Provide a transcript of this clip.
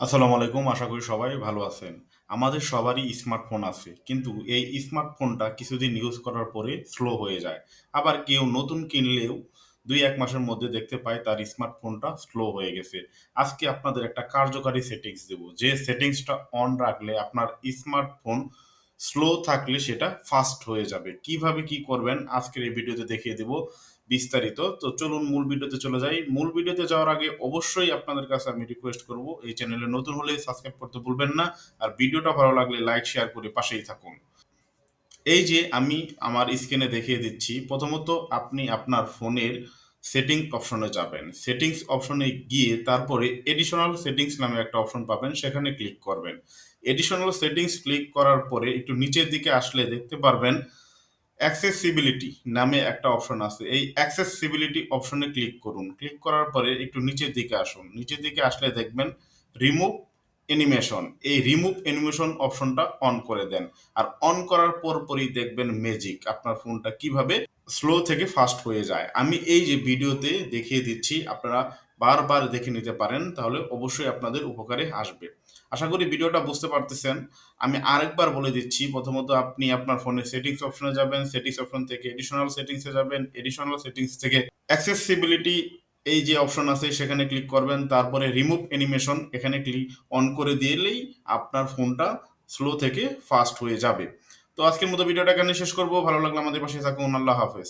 আসসালামু আলাইকুম, আশা করি সবাই ভালো আছেন। আমাদের সবারই স্মার্টফোন আছে, কিন্তু এই স্মার্টফোনটা কিছুদিন ইউজ করার পরে স্লো হয়ে যায়। আবার কেউ নতুন কিনলেও দুই এক মাসের মধ্যে দেখতে পায় তার স্মার্টফোনটা স্লো হয়ে গেছে। আজকে আপনাদের একটা কার্যকারী সেটিংস দেব। যে সেটিংসটা অন রাখলে আপনার স্মার্টফোন স্লো থাকলে সেটা ফাস্ট হয়ে যাবে। কীভাবে কি করবেন আজকের এই ভিডিওতে দেখিয়ে দেব বিস্তারিত। তো চলুন মূল ভিডিওতে চলে যাই। মূল ভিডিওতে যাওয়ার আগে অবশ্যই আপনাদের কাছে আমি রিকোয়েস্ট করব, এই চ্যানেলে নতুন হলে সাবস্ক্রাইব করতে ভুলবেন না। আর ভিডিওটা ভালো লাগলে লাইক শেয়ার করে পাশেই থাকুন। এই যে আমি আমার স্ক্রিনে দেখিয়ে দিচ্ছি, প্রথমত আপনি আপনার ফোনের সেটিং অপশনে যাবেন। সেটিংস অপশনে গিয়ে তারপরে এডিশনাল সেটিংস নামে একটা অপশন পাবেন, সেখানে ক্লিক করবেন। এডিশনাল সেটিংস ক্লিক করার পরে একটু নিচের দিকে আসলে দেখতে পারবেন অ্যাক্সেসিবিলিটি নামে একটা অপশন আছে। এই অ্যাক্সেসিবিলিটি অপশনে ক্লিক করুন। ক্লিক করার পরে একটু নিচের দিকে আসুন। নিচের দিকে আসলে দেখবেন রিমুভ অ্যানিমেশন এই রিমুভ অ্যানিমেশন অপশনটা অন করে দেন। আর অন করার পরপরই দেখবেন ম্যাজিক আপনার ফোনটা কীভাবে স্লো থেকে ফাস্ট হয়ে যায়। আমি এই যে ভিডিওতে দেখিয়ে দিচ্ছি, আপনারা বারবার দেখে নিতে পারেন, তাহলে অবশ্যই আপনাদের উপকারে আসবে। আশা করি ভিডিওটা বুঝতে পারতেছেন। আমি আরেকবার বলে দিচ্ছি, প্রথমত আপনি আপনার ফোনের সেটিংস অপশনে যাবেন সেটিংস অপশন থেকে এডিশনাল সেটিংসে যাবেন এডিশনাল সেটিংস থেকে অ্যাক্সেসিবিলিটি এই যে অপশন আছে, সেখানে ক্লিক করবেন। তারপরে রিমুভ অ্যানিমেশন এখানে ক্লিক অন করে দিলেই আপনার ফোনটা স্লো থেকে ফাস্ট হয়ে যাবে। তো আজকের মতো ভিডিওটা এখানে শেষ করব। ভালো লাগল আমাদের পাশে থাকুন। আল্লাহ হাফেজ।